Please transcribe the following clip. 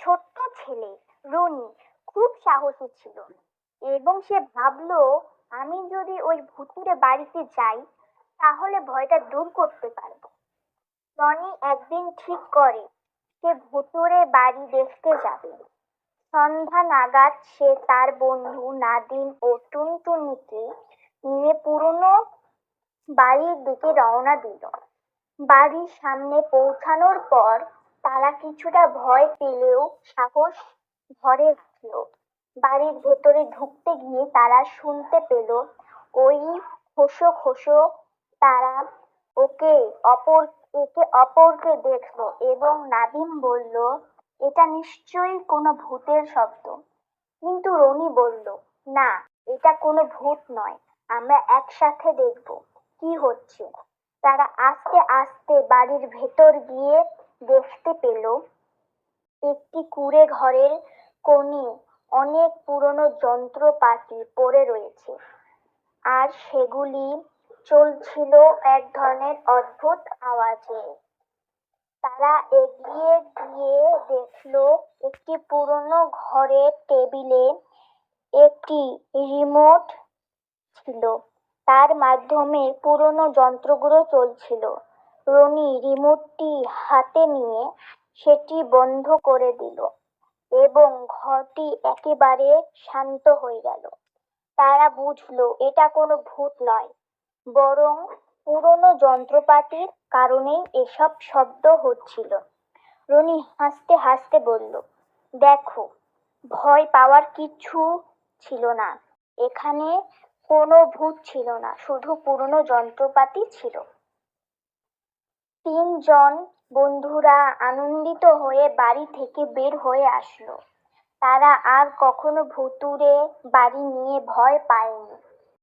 ছোট্ট ছেলে, রনি, খুব সাহসী ছিল। এবং সে ভাবলো, আমি যদি ওই ভুতুড়ে বাড়িতে যাই, তাহলে ভয়টা দূর করতে পারব। রনি একদিন ঠিক করে, সে ভুতুড়ে বাড়ি দেখতে যাবে। সন্ধ্যা নাগাদ সে তার বন্ধু নাদিম ও টুনটুনিকে নিয়ে পুরনো বাড়ির দিকে রওনা দিল। বাড়ির সামনে পৌঁছানোর পর তারা কিছুটা ভয় পেলেও সাহস ধরে রাখল। বাড়ির ভেতরে ঢুকতে গিয়ে তারা শুনতে পেল, ওই খোসো খোসো তারা ওকে অপর, একে অপরকে দেখল এবং নাদিম বলল, এটা নিশ্চয়ই কোনো ভূতের শব্দ। কিন্তু রনি বলল, না, এটা কোনো ভূত নয়, আমরা একসাথে দেখব, কি হচ্ছে? তারা আস্তে আস্তে বাড়ির ভেতর গিয়ে দেখতে পেল। একটি কুঁড়ে ঘরের কোণে অনেক পুরনো যন্ত্রপাতি পড়ে রয়েছে। আর সেগুলি চলছিল এক ধরনের অদ্ভুত আওয়াজে। তারা এগিয়ে গিয়ে দেখল একটি পুরনো ঘরের টেবিলে একটি রিমোট ছিল। তার মাধ্যমে পুরনো যন্ত্রগুলো চলছিল। রনি রিমোটটি হাতে নিয়ে সেটি বন্ধ করে দিল এবং ঘরটি একেবারে শান্ত হয়ে গেল। তারা বুঝলো, এটা কোনো ভূত নয়, বরং পুরনো যন্ত্রপাতির কারণেই এসব শব্দ হচ্ছিল। রনি হাসতে হাসতে বলল, দেখো, ভয় পাওয়ার কিছু ছিল না। এখানে কোনো ভূত ছিল না, শুধু পুরনো যন্ত্রপাতি ছিল। তিনজন বন্ধুরা আনন্দিত হয়ে বাড়ি থেকে বের হয়ে আসলো। তারা আর কখনো ভুতুড়ে বাড়ি নিয়ে ভয় পায়নি।